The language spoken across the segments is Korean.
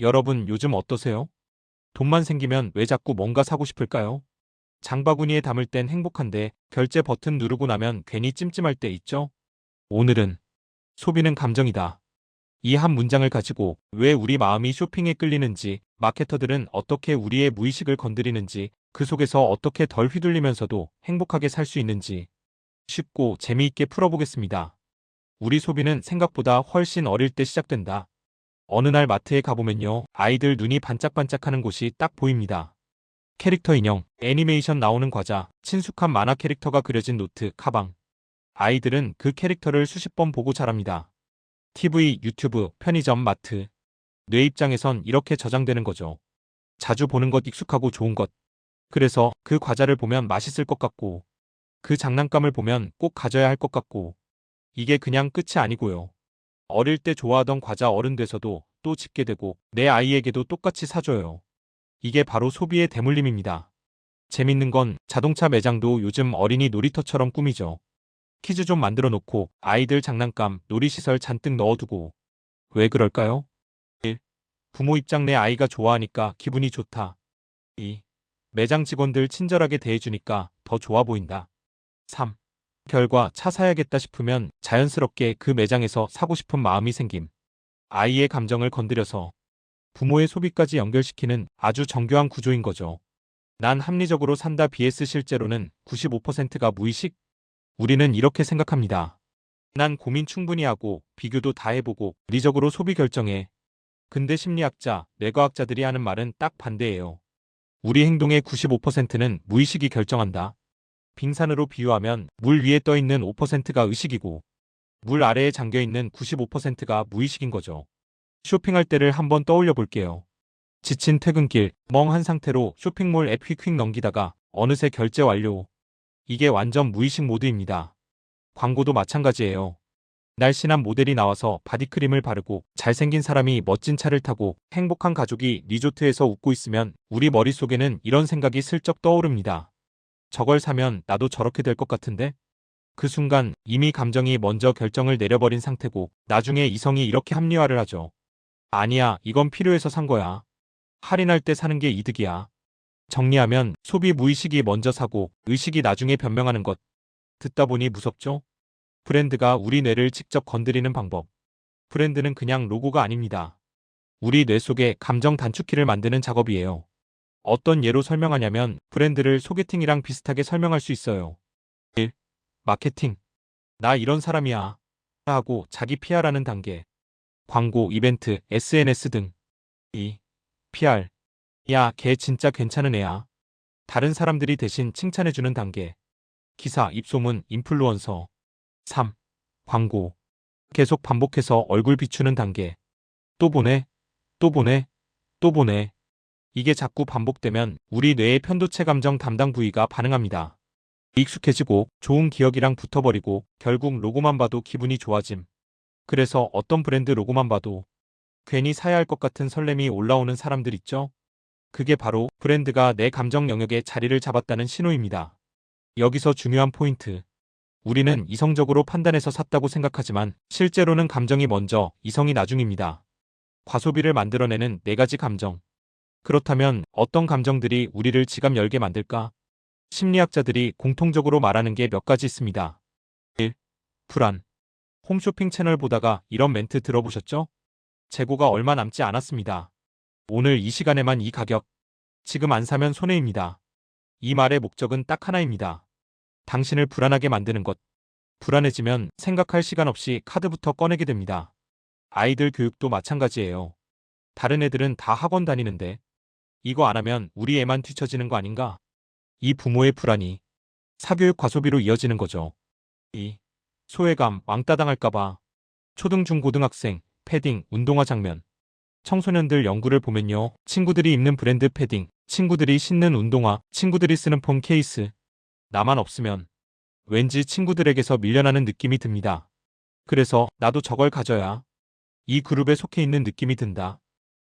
여러분 요즘 어떠세요? 돈만 생기면 왜 자꾸 뭔가 사고 싶을까요? 장바구니에 담을 땐 행복한데 결제 버튼 누르고 나면 괜히 찜찜할 때 있죠? 오늘은 소비는 감정이다. 이 한 문장을 가지고 왜 우리 마음이 쇼핑에 끌리는지, 마케터들은 어떻게 우리의 무의식을 건드리는지, 그 속에서 어떻게 덜 휘둘리면서도 행복하게 살 수 있는지 쉽고 재미있게 풀어보겠습니다. 우리 소비는 생각보다 훨씬 어릴 때 시작된다. 어느 날 마트에 가보면요. 아이들 눈이 반짝반짝하는 곳이 딱 보입니다. 캐릭터 인형, 애니메이션 나오는 과자, 친숙한 만화 캐릭터가 그려진 노트, 가방. 아이들은 그 캐릭터를 수십 번 보고 자랍니다. TV, 유튜브, 편의점, 마트. 뇌 입장에선 이렇게 저장되는 거죠. 자주 보는 것 익숙하고 좋은 것. 그래서 그 과자를 보면 맛있을 것 같고, 그 장난감을 보면 꼭 가져야 할 것 같고, 이게 그냥 끝이 아니고요. 어릴 때 좋아하던 과자 어른 돼서도 또 집게 되고 내 아이에게도 똑같이 사줘요. 이게 바로 소비의 대물림입니다. 재밌는 건 자동차 매장도 요즘 어린이 놀이터처럼 꾸미죠. 퀴즈 좀 만들어 놓고 아이들 장난감, 놀이시설 잔뜩 넣어두고. 왜 그럴까요? 1. 부모 입장 내 아이가 좋아하니까 기분이 좋다. 2. 매장 직원들 친절하게 대해주니까 더 좋아 보인다. 3. 결과 차 사야겠다 싶으면 자연스럽게 그 매장에서 사고 싶은 마음이 생김. 아이의 감정을 건드려서 부모의 소비까지 연결시키는 아주 정교한 구조인 거죠. 난 합리적으로 산다 BS 실제로는 95%가 무의식? 우리는 이렇게 생각합니다. 난 고민 충분히 하고 비교도 다 해보고 리적으로 소비 결정해. 근데 심리학자, 뇌과학자들이 하는 말은 딱 반대예요. 우리 행동의 95%는 무의식이 결정한다. 빙산으로 비유하면 물 위에 떠 있는 5%가 의식이고 물 아래에 잠겨 있는 95%가 무의식인 거죠. 쇼핑할 때를 한번 떠올려 볼게요. 지친 퇴근길, 멍한 상태로 쇼핑몰 앱 휙휙 넘기다가 어느새 결제 완료. 이게 완전 무의식 모드입니다. 광고도 마찬가지예요. 날씬한 모델이 나와서 바디크림을 바르고 잘생긴 사람이 멋진 차를 타고 행복한 가족이 리조트에서 웃고 있으면 우리 머릿속에는 이런 생각이 슬쩍 떠오릅니다. 저걸 사면 나도 저렇게 될 것 같은데? 그 순간 이미 감정이 먼저 결정을 내려버린 상태고 나중에 이성이 이렇게 합리화를 하죠. 아니야, 이건 필요해서 산 거야. 할인할 때 사는 게 이득이야. 정리하면 소비 무의식이 먼저 사고 의식이 나중에 변명하는 것. 듣다 보니 무섭죠? 브랜드가 우리 뇌를 직접 건드리는 방법. 브랜드는 그냥 로고가 아닙니다. 우리 뇌 속에 감정 단축키를 만드는 작업이에요. 어떤 예로 설명하냐면 브랜드를 소개팅이랑 비슷하게 설명할 수 있어요. 1. 마케팅. 나 이런 사람이야. 하고 자기 PR하는 단계. 광고, 이벤트, SNS 등. 2. PR. 야, 걔 진짜 괜찮은 애야. 다른 사람들이 대신 칭찬해주는 단계. 기사, 입소문, 인플루언서. 3. 광고. 계속 반복해서 얼굴 비추는 단계. 또 보내, 또 보내, 또 보내. 이게 자꾸 반복되면 우리 뇌의 편도체 감정 담당 부위가 반응합니다. 익숙해지고 좋은 기억이랑 붙어버리고 결국 로고만 봐도 기분이 좋아짐. 그래서 어떤 브랜드 로고만 봐도 괜히 사야 할 것 같은 설렘이 올라오는 사람들 있죠? 그게 바로 브랜드가 내 감정 영역에 자리를 잡았다는 신호입니다. 여기서 중요한 포인트. 우리는 이성적으로 판단해서 샀다고 생각하지만 실제로는 감정이 먼저, 이성이 나중입니다. 과소비를 만들어내는 네 가지 감정. 그렇다면 어떤 감정들이 우리를 지갑 열게 만들까? 심리학자들이 공통적으로 말하는 게 몇 가지 있습니다. 1. 불안. 홈쇼핑 채널 보다가 이런 멘트 들어보셨죠? 재고가 얼마 남지 않았습니다. 오늘 이 시간에만 이 가격. 지금 안 사면 손해입니다. 이 말의 목적은 딱 하나입니다. 당신을 불안하게 만드는 것. 불안해지면 생각할 시간 없이 카드부터 꺼내게 됩니다. 아이들 교육도 마찬가지예요. 다른 애들은 다 학원 다니는데 이거 안 하면 우리 애만 뒤처지는 거 아닌가? 이 부모의 불안이 사교육 과소비로 이어지는 거죠. 2. 소외감, 왕따 당할까봐. 초등, 중, 고등학생, 패딩, 운동화 장면. 청소년들 연구를 보면요. 친구들이 입는 브랜드 패딩, 친구들이 신는 운동화, 친구들이 쓰는 폰 케이스. 나만 없으면 왠지 친구들에게서 밀려나는 느낌이 듭니다. 그래서 나도 저걸 가져야 이 그룹에 속해 있는 느낌이 든다.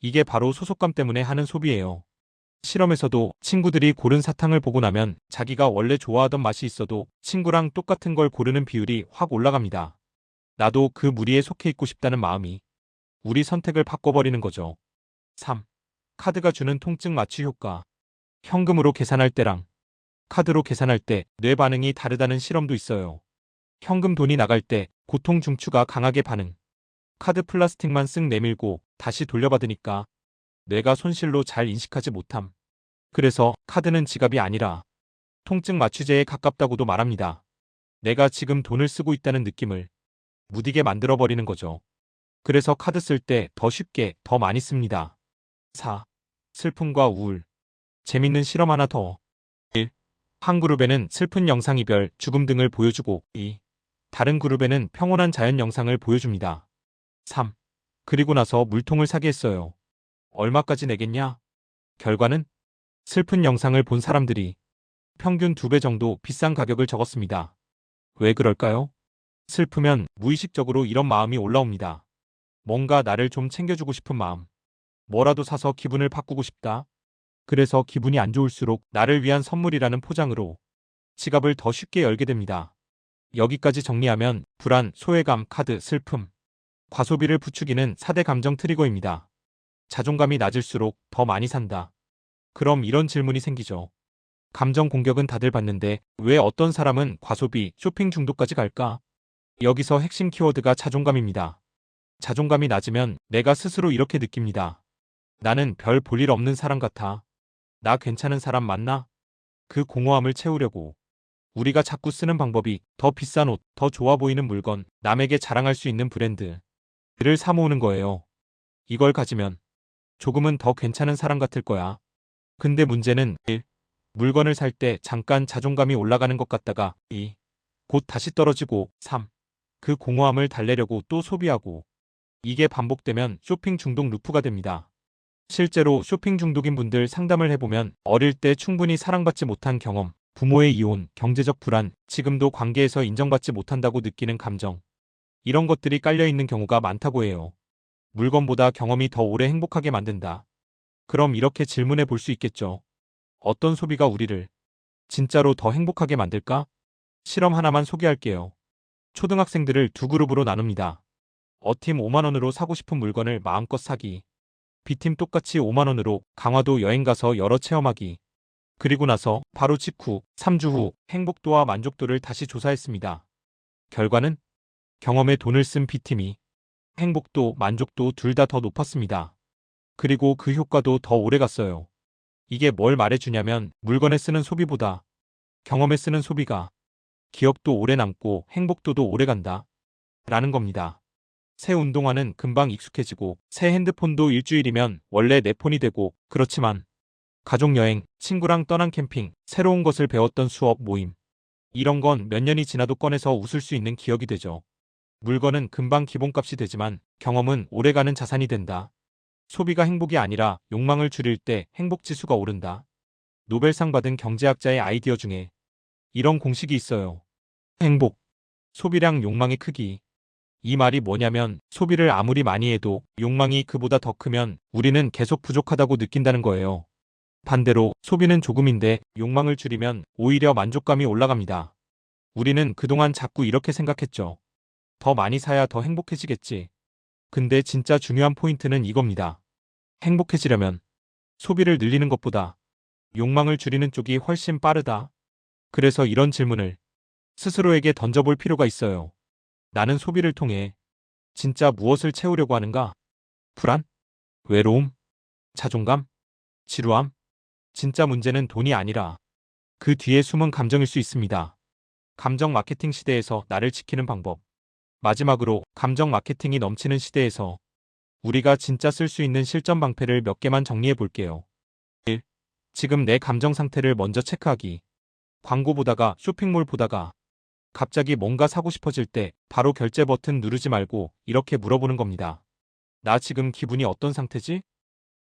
이게 바로 소속감 때문에 하는 소비예요. 실험에서도 친구들이 고른 사탕을 보고 나면 자기가 원래 좋아하던 맛이 있어도 친구랑 똑같은 걸 고르는 비율이 확 올라갑니다. 나도 그 무리에 속해 있고 싶다는 마음이 우리 선택을 바꿔버리는 거죠. 3. 카드가 주는 통증 마취 효과. 현금으로 계산할 때랑 카드로 계산할 때 뇌 반응이 다르다는 실험도 있어요. 현금 돈이 나갈 때 고통 중추가 강하게 반응. 카드 플라스틱만 쓱 내밀고 다시 돌려받으니까 뇌가 손실로 잘 인식하지 못함. 그래서 카드는 지갑이 아니라 통증 마취제에 가깝다고도 말합니다. 내가 지금 돈을 쓰고 있다는 느낌을 무디게 만들어버리는 거죠. 그래서 카드 쓸 때 더 쉽게 더 많이 씁니다. 4. 슬픔과 우울. 재밌는 실험 하나 더. 1. 한 그룹에는 슬픈 영상 이별, 죽음 등을 보여주고 2. 다른 그룹에는 평온한 자연 영상을 보여줍니다. 3. 그리고 나서 물통을 사게 했어요. 얼마까지 내겠냐? 결과는 슬픈 영상을 본 사람들이 평균 2배 정도 비싼 가격을 적었습니다. 왜 그럴까요? 슬프면 무의식적으로 이런 마음이 올라옵니다. 뭔가 나를 좀 챙겨주고 싶은 마음. 뭐라도 사서 기분을 바꾸고 싶다. 그래서 기분이 안 좋을수록 나를 위한 선물이라는 포장으로 지갑을 더 쉽게 열게 됩니다. 여기까지 정리하면 불안, 소외감, 카드, 슬픔, 과소비를 부추기는 4대 감정 트리거입니다. 자존감이 낮을수록 더 많이 산다. 그럼 이런 질문이 생기죠. 감정 공격은 다들 받는데 왜 어떤 사람은 과소비, 쇼핑 중독까지 갈까? 여기서 핵심 키워드가 자존감입니다. 자존감이 낮으면 내가 스스로 이렇게 느낍니다. 나는 별 볼 일 없는 사람 같아. 나 괜찮은 사람 맞나? 그 공허함을 채우려고 우리가 자꾸 쓰는 방법이 더 비싼 옷, 더 좋아 보이는 물건, 남에게 자랑할 수 있는 브랜드를 사모으는 거예요. 이걸 가지면 조금은 더 괜찮은 사람 같을 거야. 근데 문제는 1. 물건을 살 때 잠깐 자존감이 올라가는 것 같다가 2. 곧 다시 떨어지고 3. 그 공허함을 달래려고 또 소비하고 이게 반복되면 쇼핑 중독 루프가 됩니다. 실제로 쇼핑 중독인 분들 상담을 해보면 어릴 때 충분히 사랑받지 못한 경험, 부모의 이혼, 경제적 불안, 지금도 관계에서 인정받지 못한다고 느끼는 감정. 이런 것들이 깔려있는 경우가 많다고 해요. 물건보다 경험이 더 오래 행복하게 만든다. 그럼 이렇게 질문해 볼 수 있겠죠. 어떤 소비가 우리를 진짜로 더 행복하게 만들까? 실험 하나만 소개할게요. 초등학생들을 두 그룹으로 나눕니다. 어팀 5만원으로 사고 싶은 물건을 마음껏 사기. B팀 똑같이 5만원으로 강화도 여행 가서 여러 체험하기. 그리고 나서 바로 직후 3주 후 행복도와 만족도를 다시 조사했습니다. 결과는 경험에 돈을 쓴 B팀이 행복도, 만족도 둘 다 더 높았습니다. 그리고 그 효과도 더 오래 갔어요. 이게 뭘 말해주냐면 물건에 쓰는 소비보다 경험에 쓰는 소비가 기억도 오래 남고 행복도도 오래 간다. 라는 겁니다. 새 운동화는 금방 익숙해지고 새 핸드폰도 일주일이면 원래 내 폰이 되고 그렇지만 가족여행, 친구랑 떠난 캠핑, 새로운 것을 배웠던 수업, 모임 이런 건 몇 년이 지나도 꺼내서 웃을 수 있는 기억이 되죠. 물건은 금방 기본값이 되지만 경험은 오래가는 자산이 된다. 소비가 행복이 아니라 욕망을 줄일 때 행복 지수가 오른다. 노벨상 받은 경제학자의 아이디어 중에 이런 공식이 있어요. 행복, 소비량 욕망의 크기. 이 말이 뭐냐면 소비를 아무리 많이 해도 욕망이 그보다 더 크면 우리는 계속 부족하다고 느낀다는 거예요. 반대로 소비는 조금인데 욕망을 줄이면 오히려 만족감이 올라갑니다. 우리는 그동안 자꾸 이렇게 생각했죠. 더 많이 사야 더 행복해지겠지. 근데 진짜 중요한 포인트는 이겁니다. 행복해지려면 소비를 늘리는 것보다 욕망을 줄이는 쪽이 훨씬 빠르다. 그래서 이런 질문을 스스로에게 던져볼 필요가 있어요. 나는 소비를 통해 진짜 무엇을 채우려고 하는가? 불안? 외로움? 자존감? 지루함? 진짜 문제는 돈이 아니라 그 뒤에 숨은 감정일 수 있습니다. 감정 마케팅 시대에서 나를 지키는 방법. 마지막으로 감정 마케팅이 넘치는 시대에서 우리가 진짜 쓸 수 있는 실전 방패를 몇 개만 정리해 볼게요. 1. 지금 내 감정 상태를 먼저 체크하기. 광고 보다가 쇼핑몰 보다가 갑자기 뭔가 사고 싶어질 때 바로 결제 버튼 누르지 말고 이렇게 물어보는 겁니다. 나 지금 기분이 어떤 상태지?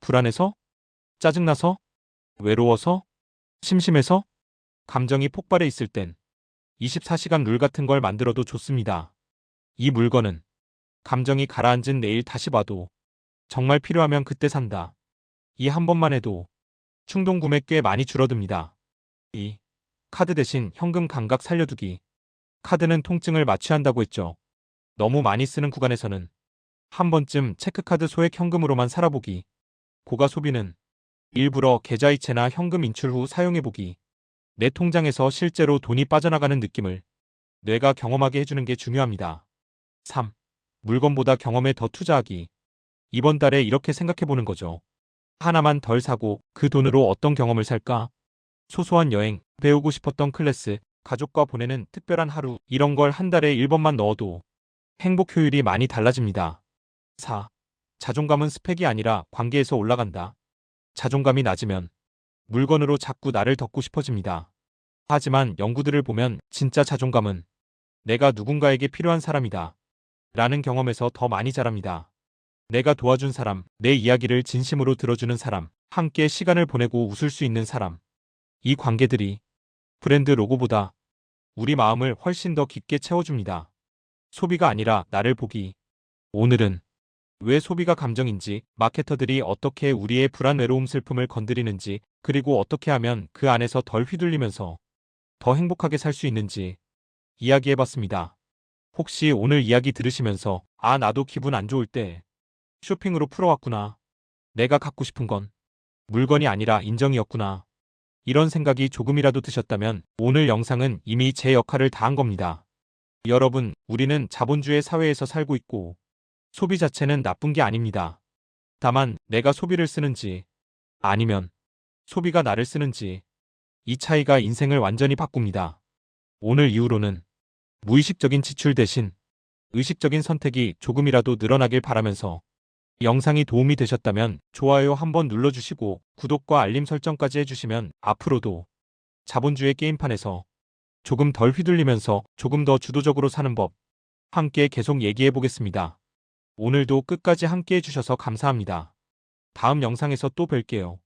불안해서? 짜증나서? 외로워서? 심심해서? 감정이 폭발해 있을 땐 24시간 룰 같은 걸 만들어도 좋습니다. 이 물건은 감정이 가라앉은 내일 다시 봐도 정말 필요하면 그때 산다. 이 한 번만 해도 충동 구매 꽤 많이 줄어듭니다. 2. 카드 대신 현금 감각 살려두기. 카드는 통증을 마취한다고 했죠. 너무 많이 쓰는 구간에서는 한 번쯤 체크카드 소액 현금으로만 살아보기. 고가 소비는 일부러 계좌이체나 현금 인출 후 사용해보기. 내 통장에서 실제로 돈이 빠져나가는 느낌을 뇌가 경험하게 해주는 게 중요합니다. 3. 물건보다 경험에 더 투자하기. 이번 달에 이렇게 생각해보는 거죠. 하나만 덜 사고 그 돈으로 어떤 경험을 살까? 소소한 여행, 배우고 싶었던 클래스, 가족과 보내는 특별한 하루, 이런 걸 한 달에 1번만 넣어도 행복 효율이 많이 달라집니다. 4. 자존감은 스펙이 아니라 관계에서 올라간다. 자존감이 낮으면 물건으로 자꾸 나를 덮고 싶어집니다. 하지만 연구들을 보면 진짜 자존감은 내가 누군가에게 필요한 사람이다. 라는 경험에서 더 많이 자랍니다. 내가 도와준 사람, 내 이야기를 진심으로 들어주는 사람, 함께 시간을 보내고 웃을 수 있는 사람. 이 관계들이 브랜드 로고보다 우리 마음을 훨씬 더 깊게 채워줍니다. 소비가 아니라 나를 보기. 오늘은 왜 소비가 감정인지, 마케터들이 어떻게 우리의 불안, 외로움, 슬픔을 건드리는지, 그리고 어떻게 하면 그 안에서 덜 휘둘리면서 더 행복하게 살 수 있는지 이야기해봤습니다. 혹시 오늘 이야기 들으시면서 아 나도 기분 안 좋을 때 쇼핑으로 풀어왔구나. 내가 갖고 싶은 건 물건이 아니라 인정이었구나. 이런 생각이 조금이라도 드셨다면 오늘 영상은 이미 제 역할을 다한 겁니다. 여러분, 우리는 자본주의 사회에서 살고 있고 소비 자체는 나쁜 게 아닙니다. 다만 내가 소비를 쓰는지 아니면 소비가 나를 쓰는지 이 차이가 인생을 완전히 바꿉니다. 오늘 이후로는 무의식적인 지출 대신 의식적인 선택이 조금이라도 늘어나길 바라면서 영상이 도움이 되셨다면 좋아요 한번 눌러주시고 구독과 알림 설정까지 해주시면 앞으로도 자본주의 게임판에서 조금 덜 휘둘리면서 조금 더 주도적으로 사는 법 함께 계속 얘기해 보겠습니다. 오늘도 끝까지 함께 해주셔서 감사합니다. 다음 영상에서 또 뵐게요.